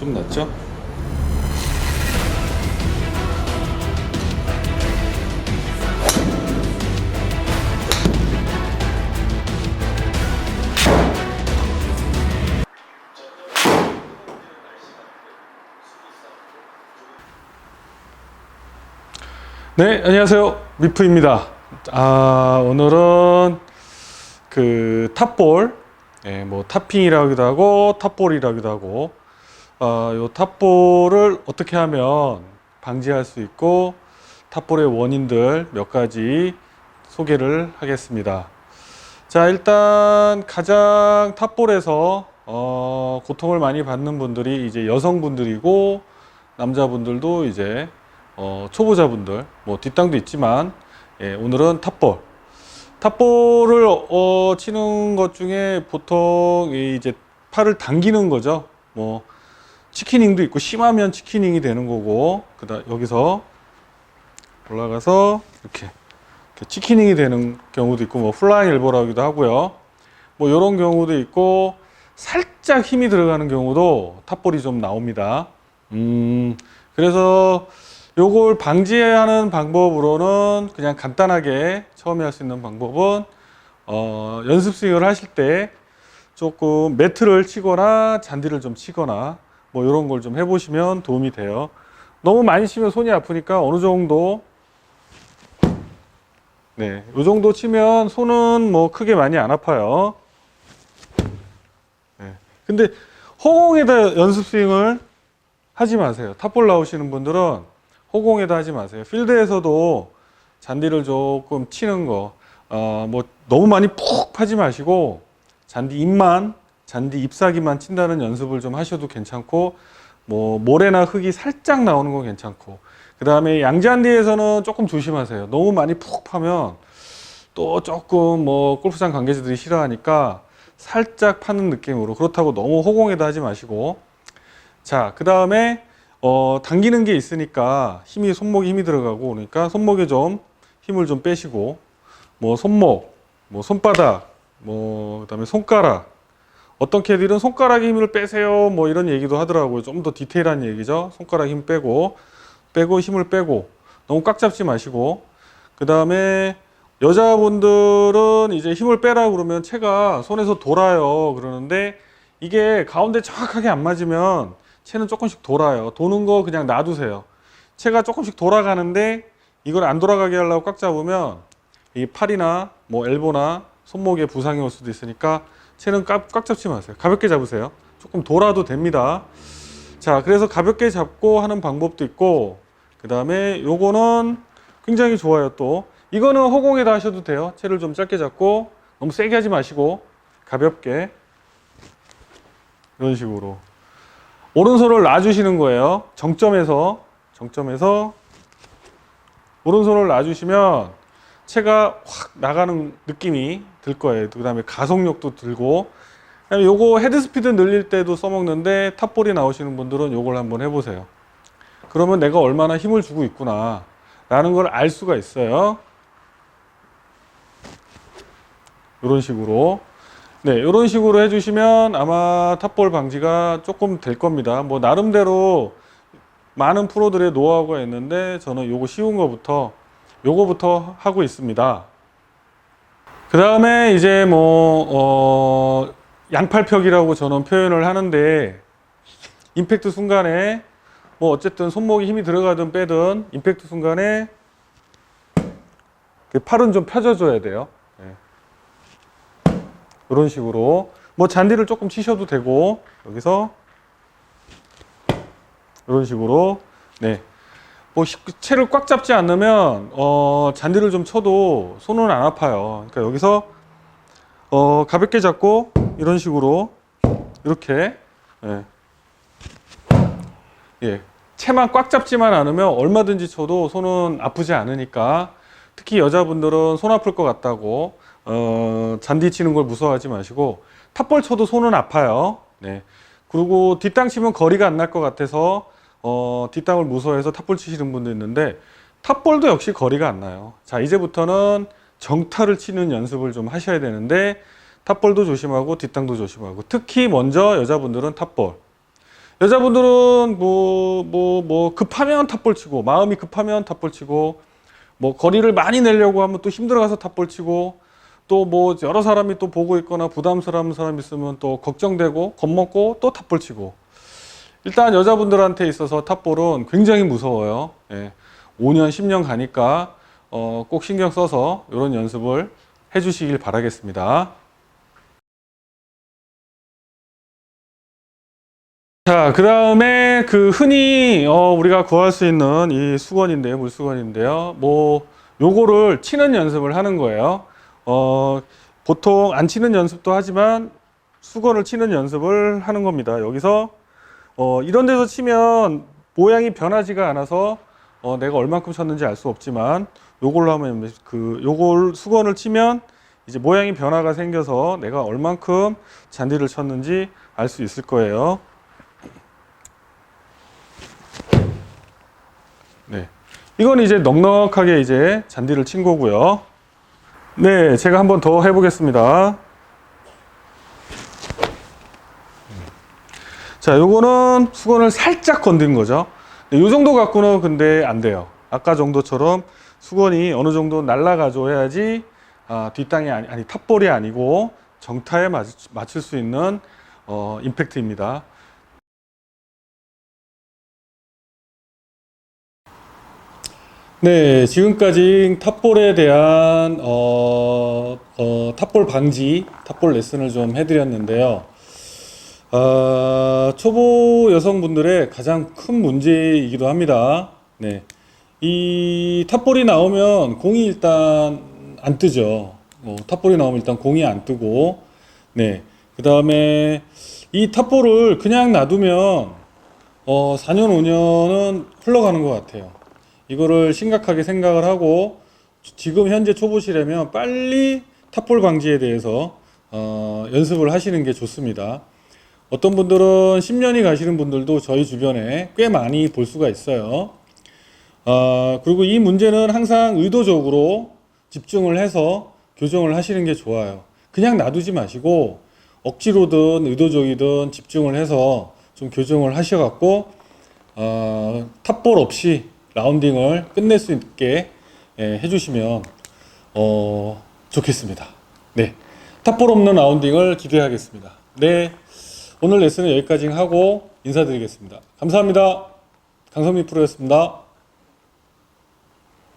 좀 낫죠? 네, 안녕하세요. 미프입니다. 아, 오늘은 그 탑볼, 예, 뭐 탑핑이라기도 하고 탑볼이라기도 하고, 아, 요 탑볼을 어떻게 하면 방지할 수 있고 탑볼의 원인들 몇 가지 소개를 하겠습니다. 자, 일단 가장 탑볼에서 어, 고통을 많이 받는 분들이 이제 여성분들이고 남자분들도 이제 어, 초보자분들, 뭐 뒷땅도 있지만 예, 오늘은 탑볼. 탑볼을 어, 치는 것 중에 보통 이 이제 팔을 당기는 거죠. 뭐 치키닝도 있고 심하면 치키닝이 되는 거고 그다 여기서 올라가서 이렇게, 이렇게 치키닝이 되는 경우도 있고 뭐 플라잉 엘보라기도 하고요. 뭐 이런 경우도 있고 살짝 힘이 들어가는 경우도 탑볼이 좀 나옵니다. 음, 그래서 요걸 방지하는 방법으로는 그냥 간단하게 처음에 할 수 있는 방법은 어, 연습 스윙을 하실 때 조금 매트를 치거나 잔디를 좀 치거나 뭐 이런 걸 좀 해보시면 도움이 돼요. 너무 많이 치면 손이 아프니까 어느 정도 네, 요 정도 치면 손은 뭐 크게 많이 안 아파요. 네. 근데 허공에다 연습 스윙을 하지 마세요. 탑볼 나오시는 분들은 허공에다 하지 마세요. 필드에서도 잔디를 조금 치는 거, 어, 뭐 너무 많이 푹 파지 마시고 잔디 잎만, 잔디 잎사귀만 친다는 연습을 좀 하셔도 괜찮고, 뭐 모래나 흙이 살짝 나오는 건 괜찮고, 그 다음에 양잔디에서는 조금 조심하세요. 너무 많이 푹 파면 또 조금 뭐 골프장 관계자들이 싫어하니까 살짝 파는 느낌으로 그렇다고 너무 허공에다 하지 마시고, 자, 그 다음에 어, 당기는 게 있으니까 힘이 손목에 힘이 들어가고 그러니까 손목에 좀 힘을 좀 빼시고 뭐 손목, 뭐 손바닥, 뭐 그다음에 손가락 어떤 캐디는 손가락에 힘을 빼세요 뭐 이런 얘기도 하더라고요. 좀 더 디테일한 얘기죠. 손가락 힘 빼고 빼고 힘을 빼고 너무 꽉 잡지 마시고 그 다음에 여자분들은 이제 힘을 빼라 그러면 채가 손에서 돌아요 그러는데 이게 가운데 정확하게 안 맞으면 채는 조금씩 돌아요. 도는 거 그냥 놔두세요. 채가 조금씩 돌아가는데 이걸 안 돌아가게 하려고 꽉 잡으면 이 팔이나 뭐 엘보나 손목에 부상이 올 수도 있으니까 채는 꽉, 꽉 잡지 마세요. 가볍게 잡으세요. 조금 돌아도 됩니다. 자, 그래서 가볍게 잡고 하는 방법도 있고 그 다음에 요거는 굉장히 좋아요 또 이거는 허공에다 하셔도 돼요. 채를 좀 짧게 잡고 너무 세게 하지 마시고 가볍게 이런 식으로 오른손을 놔주시는 거예요. 정점에서 정점에서 오른손을 놔주시면 채가 확 나가는 느낌이 들 거예요. 그 다음에 가속력도 들고 요거 헤드 스피드 늘릴 때도 써먹는데 탑볼이 나오시는 분들은 요걸 한번 해보세요. 그러면 내가 얼마나 힘을 주고 있구나 라는 걸 알 수가 있어요. 이런 식으로 네, 이런 식으로 해주시면 아마 탑볼 방지가 조금 될 겁니다. 뭐 나름대로 많은 프로들의 노하우가 있는데 저는 요거 쉬운 거부터 요거부터 하고 있습니다. 그 다음에 이제 뭐 어, 양팔펴기라고 저는 표현을 하는데 임팩트 순간에 뭐 어쨌든 손목에 힘이 들어가든 빼든 임팩트 순간에 그 팔은 좀 펴져줘야 돼요. 네. 이런 식으로 뭐 잔디를 조금 치셔도 되고 여기서 이런 식으로 네. 뭐 히- 채를 꽉 잡지 않으면 어 잔디를 좀 쳐도 손은 안 아파요. 그러니까 여기서 어 가볍게 잡고 이런 식으로 이렇게 예. 예. 채만 꽉 잡지만 않으면 얼마든지 쳐도 손은 아프지 않으니까 특히 여자분들은 손 아플 것 같다고 어, 잔디 치는 걸 무서워하지 마시고 탑볼 쳐도 손은 아파요. 네. 그리고 뒷땅 치면 거리가 안 날 것 같아서 어, 뒷땅을 무서워해서 탑볼 치시는 분도 있는데 탑볼도 역시 거리가 안 나요. 자 이제부터는 정타를 치는 연습을 좀 하셔야 되는데 탑볼도 조심하고 뒷땅도 조심하고 특히 먼저 여자분들은 탑볼 여자분들은 뭐 뭐뭐 급하면 탑볼 치고 마음이 급하면 탑볼 치고 뭐 거리를 많이 내려고 하면 또 힘들어가서 탑볼 치고 또 뭐 여러 사람이 또 보고 있거나 부담스러운 사람 있으면 또 걱정되고 겁먹고 또 탑볼 치고 일단 여자분들한테 있어서 탑볼은 굉장히 무서워요. 예. 5년 10년 가니까 어, 꼭 신경 써서 이런 연습을 해주시길 바라겠습니다. 자, 그 다음에 그 흔히 어, 우리가 구할 수 있는 이 수건인데요, 물수건인데요. 뭐 요거를 치는 연습을 하는 거예요. 어, 보통 안 치는 연습도 하지만 수건을 치는 연습을 하는 겁니다. 여기서 어, 이런 데서 치면 모양이 변하지가 않아서 어, 내가 얼만큼 쳤는지 알 수 없지만 요걸로 하면 그 요걸 수건을 치면 이제 모양이 변화가 생겨서 내가 얼만큼 잔디를 쳤는지 알 수 있을 거예요. 네. 이건 이제 넉넉하게 이제 잔디를 친 거고요. 네, 제가 한번 더 해보겠습니다. 자, 요거는 수건을 살짝 건드린 거죠. 네, 요 정도 갖고는 근데 안 돼요. 아까 정도처럼 수건이 어느 정도 날아가줘 해야지 아, 뒷땅이 아니, 아니 탑볼이 아니고 정타에 맞, 맞출 수 있는 어, 임팩트입니다. 네, 지금까지 탑볼에 대한 어, 어, 탑볼 방지, 탑볼 레슨을 좀 해드렸는데요. 아, 초보 여성분들의 가장 큰 문제이기도 합니다. 네, 이 탑볼이 나오면 공이 일단 안 뜨죠. 어, 탑볼이 나오면 일단 공이 안 뜨고, 네, 그 다음에 이 탑볼을 그냥 놔두면 어, 4년, 5년은 흘러가는 것 같아요. 이거를 심각하게 생각을 하고 지금 현재 초보시라면 빨리 탑볼 방지에 대해서 어, 연습을 하시는 게 좋습니다. 어떤 분들은 10년이 가시는 분들도 저희 주변에 꽤 많이 볼 수가 있어요. 어, 그리고 이 문제는 항상 의도적으로 집중을 해서 교정을 하시는 게 좋아요. 그냥 놔두지 마시고 억지로든 의도적이든 집중을 해서 좀 교정을 하셔갖고 어, 탑볼 없이 라운딩을 끝낼 수 있게 예, 해주시면 어, 좋겠습니다. 네, 탑볼 없는 라운딩을 기대하겠습니다. 네, 오늘 레슨은 여기까지 하고 인사드리겠습니다. 감사합니다. 강성민 프로였습니다.